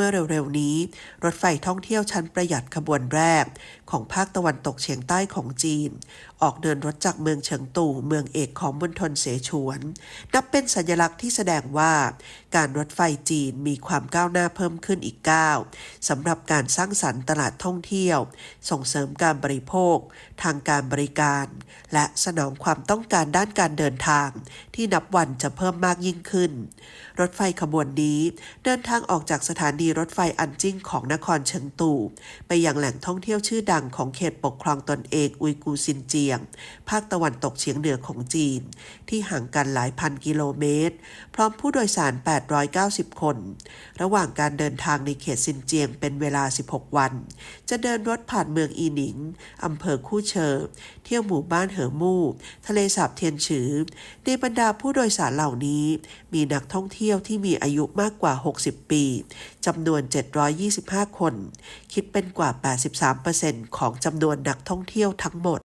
มื่อเร็วๆนี้ รถไฟท่องเที่ยวชั้นประหยัดขบวนแรก ของภาคตะวันตกเฉียงใต้ของจีน ออกเดินรถจากเมืองเฉิงตู่ เมืองเอกของมณฑลเสฉวน นับเป็นสัญลักษณ์ที่แสดงว่าการรถไฟจีนมีความก้าวหน้าเพิ่มขึ้นอีกก้าวสำหรับการสร้างสรรค์ตลาดท่องเที่ยว ส่งเสริมการบริโภค ทางการบริการ และสนองความต้องการด้านการเดินทาง ที่นับวันจะเพิ่มมากยิ่งขึ้น รถไฟขบวนนี้เดินทางออกจากสถานีรถไฟอันจิ้งของนครเฉิงตูไปยังแหล่งท่องเที่ยวชื่อดังของเขตปกครองตนเองอุยกูร์ซินเจียง ภาคตะวันตกเฉียงเหนือของจีน ที่ห่างกันหลายพันกิโลเมตร พร้อมผู้โดยสาร 890 คน ระหว่างการเดินทางในเขตซินเจียงเป็นเวลา 16 วัน จะเดินรถผ่านเมืองอีหนิงอำเภอคู่เชอเที่ยวหมู่บ้านเหอมู่ ทะเลสาบเทียนฉือในบรรดาผู้โดยสารเหล่านี้ มีนักท่องเที่ยวที่มีอายุมากกว่า 60 ปีจำนวน 725 คน คิดเป็นกว่า 83%ของจำนวนนักท่องเที่ยวทั้งหมด